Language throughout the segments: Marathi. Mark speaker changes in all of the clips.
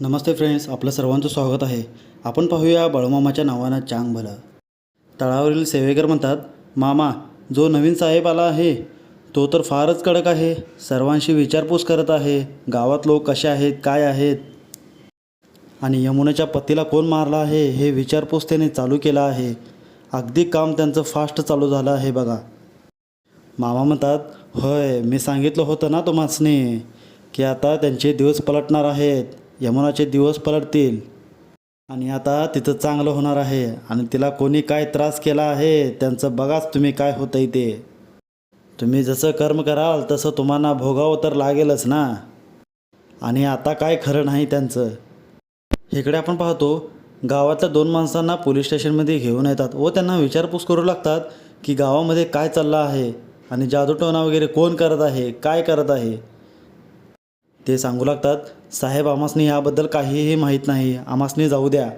Speaker 1: नमस्ते फ्रेंड्स आपलं सर्वांचं स्वागत आहे. आपण पाहूया बळमामाच्या नावानं चांग भलं. तळावरील सेवेकर म्हणतात मामा जो नवीन साहेब आला आहे तो तर फारच कडक आहे. सर्वांशी विचारपूस करत आहे गावात लोक कसे आहेत काय आहेत? आणि यमुनेच्या पतीला कोण मारला आहे हे विचारपूस त्याने चालू केला आहे. अगदी काम त्यांचं फास्ट चालू झालं आहे बघा. मामा म्हणतात होय मी सांगितलं होतं ना तुम्हासनी की आता त्यांचे दिवस पलटणार आहेत. यमुनाचे दिवस पलटतील. आणि आता तिथं चांगलं होणार आहे. आणि तिला कोणी काय त्रास केला आहे त्यांचं बघाच तुम्ही काय होतंय ते. तुम्ही जसं कर्म कराल तसं तुम्हाला भोगावं तर लागेलच ना. आणि आता काय खरं नाही त्यांचं. इकडे आपण पाहतो गावातल्या दोन माणसांना पोलीस स्टेशनमध्ये घेऊन येतात व त्यांना विचारपूस करू लागतात की गावामध्ये काय चाललं आहे? आणि जादूटोणा वगैरे कोण करत आहे? काय करत आहे? ते सांगू लागतात साहेब आमासनी याबद्दल काहीही माहीत नाही आमासनी जाऊ द्या.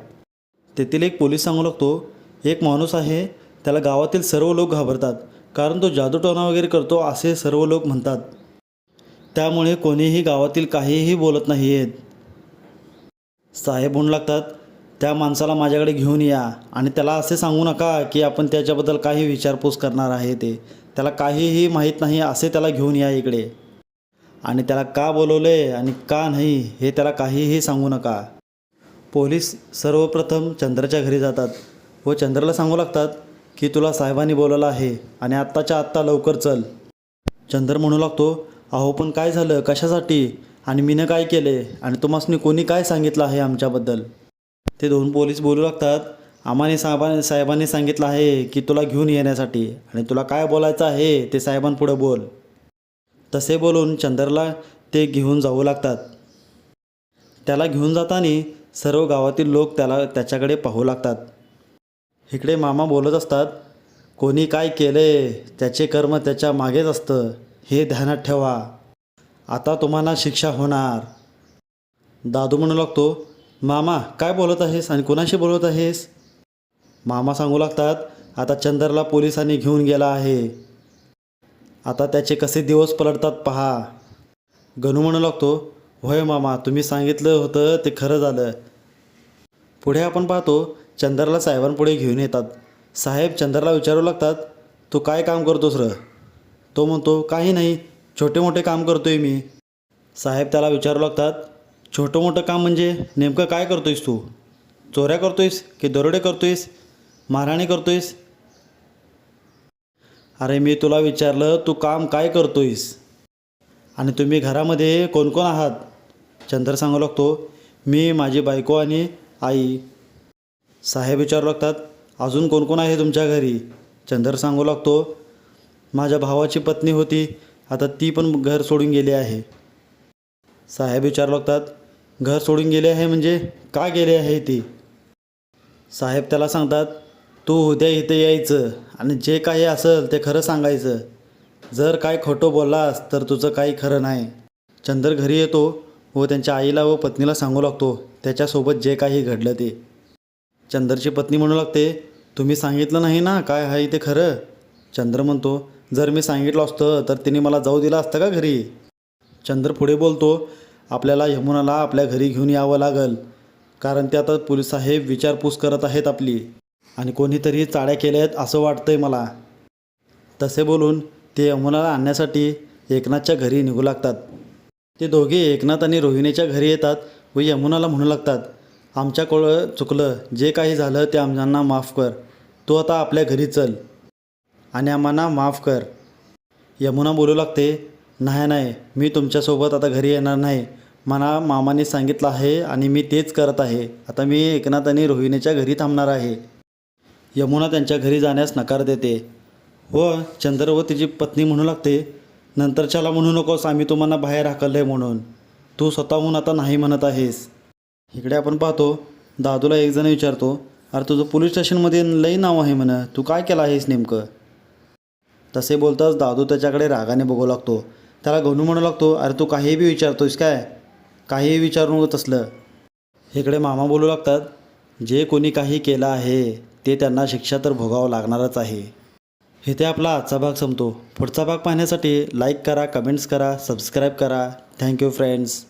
Speaker 1: तेथील एक पोलीस सांगू लागतो एक माणूस आहे त्याला गावातील सर्व लोक घाबरतात कारण तो जादूटोना वगैरे करतो असे सर्व लोक म्हणतात. त्यामुळे कोणीही गावातील काहीही बोलत नाही आहेत साहेब म्हणू लागतात त्या माणसाला माझ्याकडे घेऊन या आणि त्याला असे सांगू नका की आपण त्याच्याबद्दल काही विचारपूस करणार आहे ते. त्याला काहीही माहीत नाही असे त्याला घेऊन या इकडे. आणि त्याला का बोलवले आणि का नाही हे त्याला काहीही सांगू नका. पोलीस सर्वप्रथम चंद्राच्या घरी जातात व चंद्राला सांगू लागतात की तुला साहेबांनी बोलवलं आहे आणि आत्ताच्या आत्ता लवकर चल. चंद्र म्हणू लागतो अहो पण काय झालं? कशासाठी? आणि मीनं काय केले? आणि तुम्हासनी कोणी काय सांगितलं आहे आमच्याबद्दल? ते दोन पोलीस बोलू लागतात आम्हाने साहेबांनी साहेबांनी सांगितलं आहे की तुला घेऊन येण्यासाठी आणि तुला काय बोलायचं आहे ते साहेबांपुढे बोल. तसे बोलून चंदरला ते घेऊन जाऊ लागतात. त्याला घेऊन जाताना सर्व गावातील लोक त्याला त्याच्याकडे पाहू लागतात. इकडे मामा बोलत असतात कोणी काय केले? त्याचे कर्म त्याच्या मागेच असतं. हे ध्यानात ठेवा. आता तुम्हाला शिक्षा होणार. दादू म्हणू लागतो मामा काय बोलत आहेस? आणि कोणाशी बोलत आहेस? मामा सांगू लागतात आता चंदरला पोलिसांनी घेऊन गेला आहे. आता त्याचे कसे दिवस पलटतात पहा. गणू म्हणू लागतो होय मामा तुम्ही सांगितलं होतं ते खरं झालं. पुढे आपण पाहतो चंदरला साहेबांपुढे घेऊन येतात. साहेब चंदरला विचारू लागतात तू काय काम करतोस र? तो म्हणतो काही नाही छोटे मोठे काम करतोय मी. साहेब त्याला विचारू लागतात छोटं मोठं काम म्हणजे नेमकं काय करतोयस तू? चोऱ्या करतोयस की दरोडे करतोयस? मारहाणी करतोयस? अरे मी तुला विचारलं तू काम काय करतोयस? आणि तुम्ही घरामध्ये कोण कोण आहात? चंद्र सांगू लागतो मी माझी बायको आणि आई. साहेब विचारू लागतात अजून कोण कोण आहे तुमच्या घरी? चंद्र सांगू लागतो माझ्या भावाची पत्नी होती आता ती पण घर सोडून गेली आहे. साहेब विचारू लागतात घर सोडून गेले आहे म्हणजे का गेले आहे ती? साहेब त्याला सांगतात तू उद्या इथे यायचं आणि जे काही असेल ते खरं सांगायचं. जर काय खोटं बोललास तर तुझं काही खरं नाही. चंद्र घरी येतो व त्यांच्या आईला व पत्नीला सांगू लागतो त्याच्यासोबत जे काही घडलं ते. चंद्रची पत्नी म्हणू लागते तुम्ही सांगितलं नाही ना काय आहे ते खरं? चंद्र म्हणतो जर मी सांगितलं असतं तर तिने मला जाऊ दिलं असतं का घरी? चंद्र पुढे बोलतो आपल्याला यमुनाला आपल्या घरी घेऊन यावं लागल. कारण ते आता पोलीस साहेब विचारपूस करत आहेत आपली. आणि कोणीतरी चाड्या केल्या आहेत असं वाटतंय मला. तसे बोलून ते यमुनाला आणण्यासाठी एकनाथच्या घरी निघू लागतात. ते दोघे एकनाथ आणि रोहिणीच्या घरी येतात व यमुनाला म्हणू लागतात आमच्याकडं चुकलं. जे काही झालं ते आम्हाला माफ कर. तू आता आपल्या घरी चल आणि आम्हाला माफ कर. यमुना बोलू लागते नाही नाही. मी तुमच्यासोबत आता घरी येणार नाही. मला मामाने सांगितलं आहे आणि मी तेच करत आहे. आता मी एकनाथ आणि रोहिणीच्या घरी थांबणार आहे. यमुना त्यांच्या घरी जाण्यास नकार देते. व चंद्र व तिची पत्नी म्हणू लागते नंतरच्याला म्हणू नकोस आम्ही तुम्हाला बाहेर हाकललं आहे म्हणून. तू स्वतःहून आता नाही म्हणत आहेस. इकडे आपण पाहतो दादूला एकजण विचारतो अरे तुझं पोलीस स्टेशनमध्ये लई नाव आहे म्हण तू काय केलं आहेस नेमकं? तसे बोलताच दादू त्याच्याकडे रागाने बघू लागतो. त्याला गणू म्हणू लागतो अरे तू काहीही बी विचारतोयस काय? काहीही विचारू नको तसलं. इकडे मामा बोलू लागतात जे कोणी काही केलं आहे ते त्यांना शिक्षा तर भोगावं लागणारच आहे. इथे आपला आजचा भाग संपतो. पुढचा भाग पाहण्यासाठी लाईक करा कमेंट्स करा सबस्क्राईब करा. Thank you friends